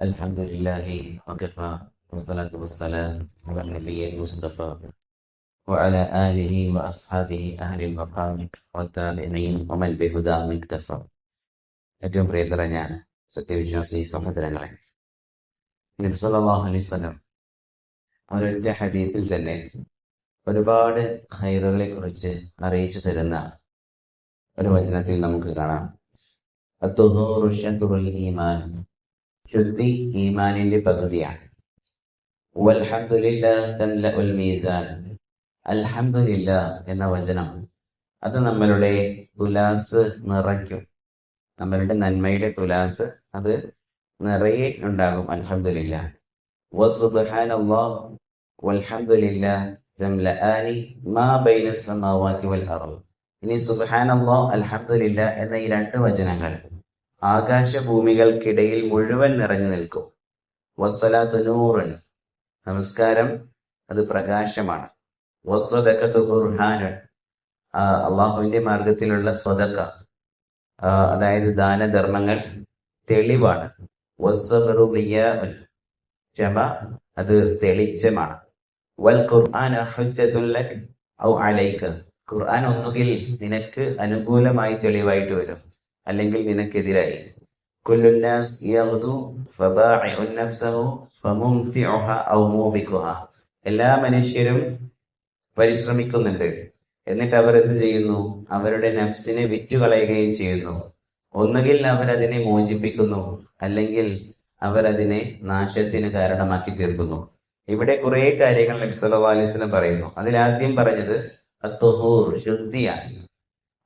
الحمد لله وكفى والصلاة والسلام على النبي المصطفى وعلى آله وأصحابه أهل المقام والتابعين ومن بهداهم اكتفى ഏറ്റവും പ്രിയതര ഞാൻ സത്യവിശ്വാസി സഹോദരങ്ങളെ നബി സല്ലല്ലാഹു അലൈഹി വസല്ലം അവരുടെ ഹദീസിൽ തന്നെ ഒരുപാട് ഹൈറുകളെ കുറിച്ച് അറിയിച്ചു തരുന്ന ഒരു വചനത്തിൽ നമുക്ക് കാണാം അത്തുഹൂറു ശത്റുൽ ഈമാൻ ശുദ്ധി ഈമാനിന്റെ പകുതിയാണ്. മീസാൻ. അൽഹംദുലില്ല എന്ന വചനം അത് നമ്മളുടെ തുലാസ് നിറയ്ക്കും. നമ്മളുടെ നന്മയുടെ തുലാസ് അത് നിറയെ ഉണ്ടാകും. അൽഹംദുലില്ല അർദ്. ഇനി സുബ്ഹാനല്ലാഹ് അൽഹംദുലില്ലാ എന്ന ഈ രണ്ട് വചനങ്ങൾ ആകാശഭൂമികൾക്കിടയിൽ മുഴുവൻ നിറഞ്ഞു നിൽക്കും. വസ്സലാത്തു നൂറൻ. നമസ്കാരം. അത് പ്രകാശമാണ്. വസ്വതക്കത്തു ഖുർഹാനൻ. അള്ളാഹുവിന്റെ മാർഗത്തിലുള്ള സ്വതക്ക അതായത് ദാനധർമ്മങ്ങൾ തെളിവാണ്. ക്ഷമ അത് തെളിച്ചമാണ്. വൽ ഖുർആൻ ഔ ഖുർആൻ ഒന്നുകിൽ നിനക്ക് അനുകൂലമായി തെളിവായിട്ട് വരും. അല്ലെങ്കിൽ നിനക്കെതിരായി എല്ലാ മനുഷ്യരും പരിശ്രമിക്കുന്നുണ്ട്. എന്നിട്ട് അവർ എന്ത് ചെയ്യുന്നു? അവരുടെ നഫ്സിനെ വിറ്റുകളയുകയും ചെയ്യുന്നു. ഒന്നുകിൽ അവർ അതിനെ മോചിപ്പിക്കുന്നു അല്ലെങ്കിൽ അവർ അതിനെ നാശത്തിന് കാരണമാക്കി തീർക്കുന്നു. ഇവിടെ കുറെ കാര്യങ്ങൾ നബി പറയുന്നു. അതിലാദ്യം പറഞ്ഞത് ശുദ്ധിയാണ്.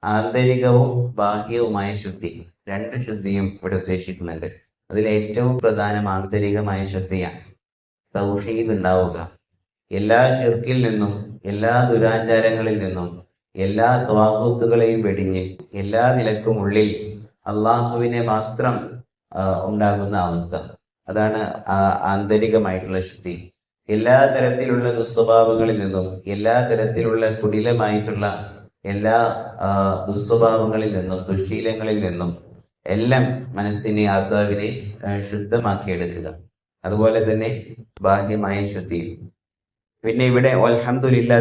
ആന്തരികവും ബാഹ്യവുമായ ശുദ്ധി. രണ്ട് ശുദ്ധിയും ഇവിടെ ഉദ്ദേശിക്കുന്നുണ്ട്. അതിൽ ഏറ്റവും പ്രധാനം ആന്തരികമായ ശുദ്ധിയാണ്. തൗഹീദ് ഉണ്ടാവുക എല്ലാ ചെറുക്കിൽ നിന്നും എല്ലാ ദുരാചാരങ്ങളിൽ നിന്നും എല്ലാ ത്വാഹൂത്തുകളെയും വെടിഞ്ഞ് എല്ലാ നിലക്കും ഉള്ളിൽ അള്ളാഹുവിനെ മാത്രം ഉണ്ടാകുന്ന അവസ്ഥ. അതാണ് ആന്തരികമായിട്ടുള്ള ശുദ്ധി. എല്ലാ തരത്തിലുള്ള ദുസ്വഭാവങ്ങളിൽ നിന്നും എല്ലാ തരത്തിലുള്ള കുടിലമായിട്ടുള്ള എല്ലാ ദുസ്വഭാവങ്ങളിൽ നിന്നും ദുശീലങ്ങളിൽ നിന്നും എല്ലാം മനസ്സിനെ ആത്മാവിനെ ശുദ്ധമാക്കിയെടുക്കുക. അതുപോലെ തന്നെ ബാഹ്യമായ ശുദ്ധി പിന്നെ ഇവിടെ അൽഹമുല്ല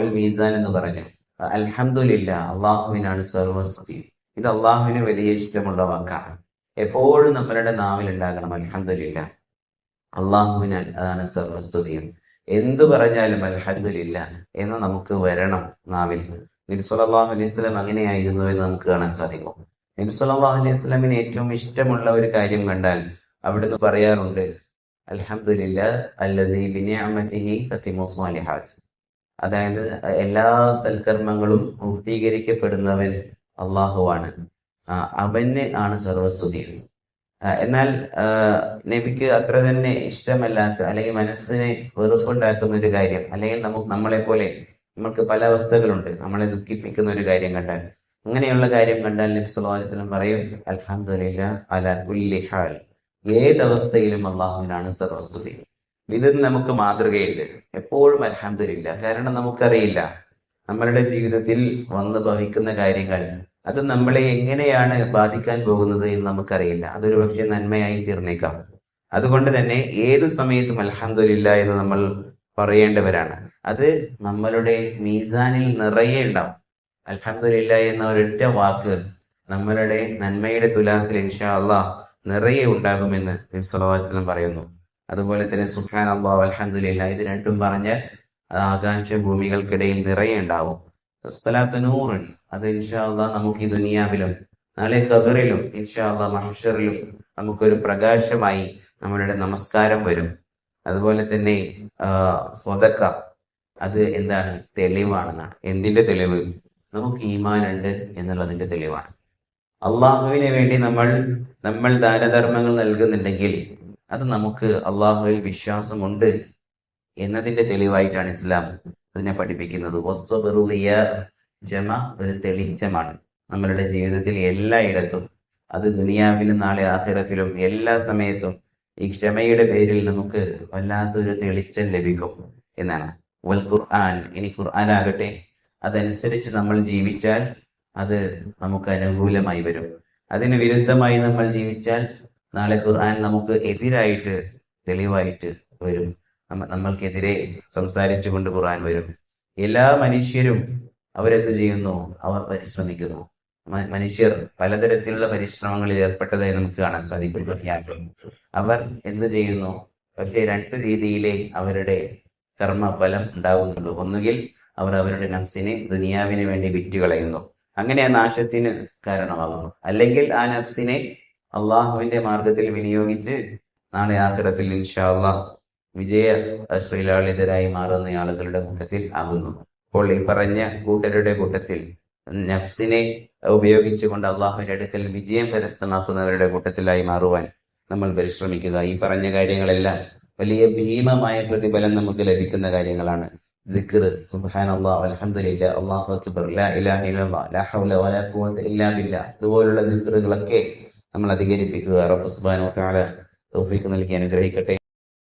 ഉൽ മീസാൻ എന്ന് പറഞ്ഞു. അൽഹമുല്ല അള്ളാഹുവിനാണ് സർവസ്തി ഇത് അള്ളാഹുവിന് വലിയ ഇഷ്ടമുള്ള വാക്കാണ്. എപ്പോഴും നമ്മളുടെ നാവിൽ ഉണ്ടാകണം അൽഹമുല്ല അള്ളാഹുവിന് അതാണ് സർവസ്തുതിയും എന്തു പറഞ്ഞാലും അൽഹദില്ല എന്ന് നമുക്ക് വരണം നാവിൽ. നബി സല്ലല്ലാഹു അലൈഹി സ്വലം അങ്ങനെയായിരുന്നു എന്ന് നമുക്ക് കാണാൻ സാധിക്കും. നബി സല്ലല്ലാഹു അലൈഹി വസല്ലമിന് ഏറ്റവും ഇഷ്ടമുള്ള ഒരു കാര്യം കണ്ടാൽ അവിടുന്ന് പറയാറുണ്ട് അൽഹംദുലില്ല അല്ലദീ ബിനിഅമതിഹി തത്തിമു അതായത് എല്ലാ സൽക്കർമ്മങ്ങളും പൂർത്തീകരിക്കപ്പെടുന്നവൻ അള്ളാഹുവാണ്. അവന് ആണ് സർവസ്തുതി. എന്നാൽ നബിക്ക് അത്ര തന്നെ ഇഷ്ടമല്ലാത്ത അല്ലെങ്കിൽ മനസ്സിനെ വെറുപ്പുണ്ടാക്കുന്ന ഒരു കാര്യം അല്ലെങ്കിൽ നമുക്ക് നമ്മളെ പോലെ നമുക്ക് പല അവസ്ഥകളുണ്ട്. നമ്മളെ ദുഃഖിപ്പിക്കുന്ന ഒരു കാര്യം കണ്ടാൽ. അങ്ങനെയുള്ള കാര്യം കണ്ടാൽ നബി സല്ലല്ലാഹു അലൈഹി വസല്ലം പറയും അൽഹംദുലില്ല അല കുല്ലി ഹാൽ. ഏതവസ്ഥയിലും അള്ളാഹുവിനാണ് സർവസ്തുതി ഇത് നമുക്ക് മാതൃകയില്ല. എപ്പോഴും അൽഹംദുലില്ല. കാരണം നമുക്കറിയില്ല. നമ്മളുടെ ജീവിതത്തിൽ വന്ന് ഭവിക്കുന്ന കാര്യങ്ങൾ അത് നമ്മളെ എങ്ങനെയാണ് ബാധിക്കാൻ പോകുന്നത് എന്ന് നമുക്കറിയില്ല. അതൊരു പക്ഷേ നന്മയായി തീർന്നേക്കാം. അതുകൊണ്ട് തന്നെ ഏതു സമയത്തും അൽഹംദുലില്ല എന്ന് നമ്മൾ പറയേണ്ടവരാണ്. അത് നമ്മളുടെ മീസാനിൽ നിറയെ ഉണ്ടാവും. അലഹമില്ല എന്ന ഒരൊറ്റ വാക്ക് നമ്മളുടെ നന്മയുടെ തുലാസിൽ ഇൻഷാ അള്ളാഹ് നിറയെ ഉണ്ടാകുമെന്ന് നബി സല്ലല്ലാഹു അലൈഹി വസല്ലം പറയുന്നു. അതുപോലെ തന്നെ സുഹാൻ അള്ളാഹു അലഹമില്ല ഇത് രണ്ടും പറഞ്ഞാൽ അത് ആകാംക്ഷ ഭൂമികൾക്കിടയിൽ നിറയെ ഉണ്ടാവും. സ്വലാത്ത് നൂറിൽ അത് ഇൻഷാ അള്ളാഹ് നമുക്ക് ഈ ദുനിയാവിലും നാളെ കബറിലും ഇൻഷാ അള്ളാഹ് മഹഷറിലും നമുക്കൊരു പ്രകാശമായി നമ്മളുടെ നമസ്കാരം വരും. അതുപോലെ തന്നെ സ്വതക്ക. അത് എന്താണ്? തെളിവാണെന്നാണ്. എന്തിന്റെ തെളിവ്? നമുക്ക് ഈമാനുണ്ട് എന്നുള്ളതിന്റെ തെളിവാണ്. അള്ളാഹുവിന് വേണ്ടി നമ്മൾ നമ്മൾ ദാനധർമ്മങ്ങൾ നൽകുന്നുണ്ടെങ്കിൽ അത് നമുക്ക് അള്ളാഹുവിൽ വിശ്വാസമുണ്ട് എന്നതിന്റെ തെളിവായിട്ടാണ് ഇസ്ലാം അതിനെ പഠിപ്പിക്കുന്നത്. വസ്തുബറുലിയ ജമ ഒരു തെളിച്ചമാണ്. നമ്മളുടെ ജീവിതത്തിൽ എല്ലായിടത്തും അത് ദുനിയാവിലും നാളെ ആഖിറത്തിലും എല്ലാ സമയത്തും ഈ ക്ഷമയുടെ പേരിൽ നമുക്ക് വല്ലാത്തൊരു തെളിച്ചം ലഭിക്കും എന്നാണ്. വൽ ഖുർആൻ ഇനി ഖുർആൻ ആകട്ടെ. അതനുസരിച്ച് നമ്മൾ ജീവിച്ചാൽ അത് നമുക്ക് അനുകൂലമായി വരും. അതിന് വിരുദ്ധമായി നമ്മൾ ജീവിച്ചാൽ നാളെ ഖുർആൻ നമുക്ക് എതിരായിട്ട് തെളിവായിട്ട് വരും. നമ്മ- നമ്മൾക്കെതിരെ സംസാരിച്ചുകൊണ്ട് ഖുർആൻ വരും. എല്ലാ മനുഷ്യരും അവരെന്ത് ചെയ്യുന്നു? അവർ പരിശ്രമിക്കുന്നു. മനുഷ്യർ പലതരത്തിലുള്ള പരിശ്രമങ്ങളിൽ ഏർപ്പെട്ടതായി നമുക്ക് കാണാൻ സാധിക്കും അവർ എന്ത് ചെയ്യുന്നു? പക്ഷേ രണ്ട് രീതിയിലേ അവരുടെ കർമ്മഫലം ഉണ്ടാകുന്നുള്ളൂ ഒന്നുകിൽ അവർ അവരുടെ നഫ്സിനെ ദുനിയാവിന് വേണ്ടി വിറ്റുകളയുന്നു അങ്ങനെ ആ നാശത്തിന് കാരണമാകുന്നു. അല്ലെങ്കിൽ ആ നഫ്സിനെ അള്ളാഹുവിന്റെ മാർഗത്തിൽ വിനിയോഗിച്ച് നാളെ ആഖിറത്തിൽ ഇൻഷാ അള്ളാഹ് വിജയ ശ്രീലാളിതരായി മാറുന്ന ആളുകളുടെ കൂട്ടത്തിൽ ആകുന്നു. അപ്പോൾ ഈ പറഞ്ഞ കൂട്ടരുടെ കൂട്ടത്തിൽ നഫ്സിനെ ഉപയോഗിച്ചുകൊണ്ട് അള്ളാഹുവിന്റെ അടുക്കൽ വിജയം കരസ്ഥമാക്കുന്നവരുടെ കൂട്ടത്തിലായി മാറുവാൻ നമ്മൾ പരിശ്രമിക്കുക. ഈ പറഞ്ഞ കാര്യങ്ങളെല്ലാം വലിയ ഭീമമായ പ്രതിഫലം നമുക്ക് ലഭിക്കുന്ന കാര്യങ്ങളാണ്. ദിക്ർ അക്ബർ ലാ ഇലാഹ ലാ ഹൗല വലാ ഖുവത ഇല്ലാ ഇതുപോലുള്ള ദിക്റുകളൊക്കെ നമ്മൾ അധികരിപ്പിക്കുക. റബ്ബ് സുബ്ഹാനഹു വ തആല തൗഫീഖ് നൽകി അനുഗ്രഹിക്കട്ടെ.